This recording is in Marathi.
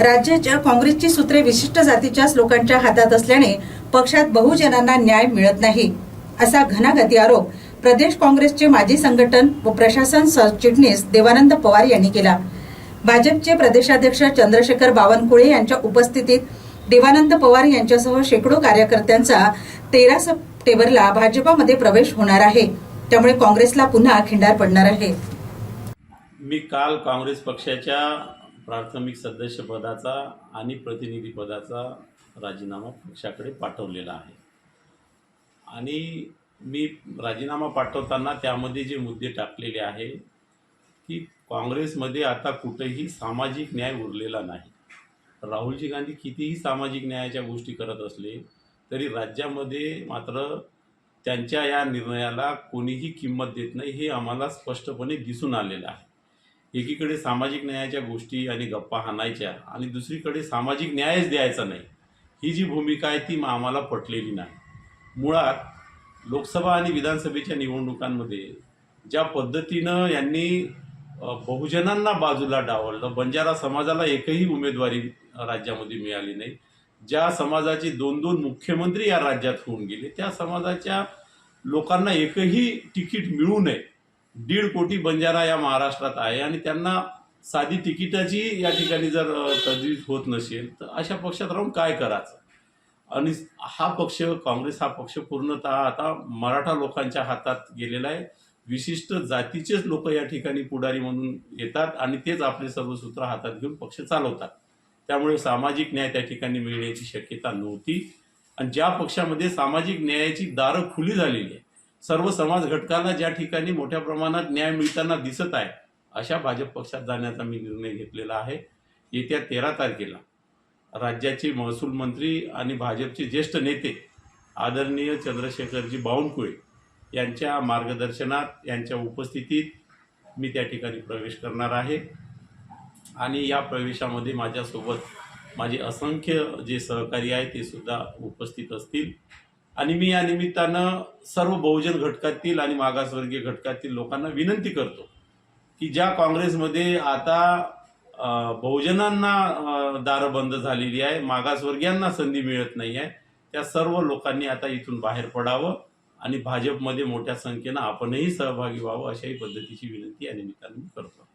राज्याच्या काँग्रेसची सूत्रे विशिष्ट जातीच्याच लोकांच्या हातात असल्याने पक्षात बहुजनांना न्याय मिळत नाही असा घणाघाती आरोप प्रदेश काँग्रेसचे माजी संघटन व प्रशासन सरचिटणीस देवानंद पवार यांनी केला. भाजपचे प्रदेशाध्यक्ष चंद्रशेखर बावनकुळे यांच्या उपस्थितीत देवानंद पवार यांच्यासह शेकडो कार्यकर्त्यांचा तेरा सप्टेंबरला भाजपामध्ये प्रवेश होणार आहे. त्यामुळे काँग्रेसला पुन्हा खिंडार पडणार आहे. मी काल काँग्रेस पक्षाच्या प्राथमिक सदस्यपदाचा आणि प्रतिनिधीपदाचा राजीनामा पक्षाकडे पाठवलेला आहे. आणि मी राजीनामा पाठवताना त्यामध्ये जे मुद्दे टाकलेले आहे की काँग्रेसमध्ये आता कुठेही सामाजिक न्याय उरलेला नाही. राहुलजी गांधी कितीही सामाजिक न्यायाच्या गोष्टी करत असले तरी राज्यामध्ये मात्र त्यांच्या या निर्णयाला कोणीही किंमत देत नाही हे आम्हाला स्पष्टपणे दिसून आलेलं आहे. एकीकडे सामाजिक न्यायाच्या गोष्टी आणि गप्पा हाणायच्या आणि दुसरीकडे सामाजिक न्यायच द्यायचा नाही. ही जी भूमिका आहे ती आम्हाला पटलेली नाही. मुळात लोकसभा आणि विधानसभेच्या निवडणुकांमध्ये ज्या पद्धतीनं यांनी बहुजनांना बाजूला डावललं बंजारा समाजाला एकही उमेदवारी राज्यामध्ये मिळाली नाही. ज्या समाजाचे दोन दोन मुख्यमंत्री या राज्यात होऊन गेले त्या समाजाच्या लोकांना एकही तिकीट मिळू नये. दीड कोटी बंजारा या महाराष्ट्रात आहे आणि त्यांना साधी तिकिटाची या ठिकाणी जर तजवीज होत नसेल तर अशा पक्षात राहून काय करायचं? आणि हा पक्ष काँग्रेस हा पक्ष पूर्णतः आता मराठा लोकांच्या हातात गेलेला आहे. विशिष्ट जातीचेच लोक या ठिकाणी पुढारी म्हणून येतात आणि तेच आपले सर्व सूत्र हातात घेऊन पक्ष चालवतात. त्यामुळे सामाजिक न्याय त्या ठिकाणी मिळण्याची शक्यता नव्हती. आणि ज्या पक्षामध्ये सामाजिक न्यायाची दारं खुली झालेली आहे सर्व समाज घटकाला ज्या ठिकाणी मोठ्या प्रमाणात न्याय मिळताना दिसत आहे अशा भाजप पक्षात जाण्याचा मी निर्णय घेतलेला आहे. येत्या तेरा तारखेला राज्याचे महसूल मंत्री आणि भाजपचे ज्येष्ठ नेते आदरणीय चंद्रशेखरजी बावनकुळे यांच्या मार्गदर्शनात यांच्या उपस्थितीत मी त्या ठिकाणी प्रवेश करणार आहे. आणि या प्रवेशामध्ये माझ्यासोबत माझे असंख्य जे सहकारी आहे ते सुद्धा उपस्थित असतील. आणि मी या निमित्तानं सर्व बहुजन घटकातील आणि मागासवर्गीय घटकातील लोकांना विनंती करतो की ज्या काँग्रेसमध्ये आता बहुजनांना अ, दारं बंद झालेली आहे मागासवर्गीयांना संधी मिळत नाही आहे त्या सर्व लोकांनी आता इथून बाहेर पडावं आणि भाजपमध्ये मोठ्या संख्येनं आपणही सहभागी व्हावं अशाही पद्धतीची विनंती या निमित्तानं मी करतो.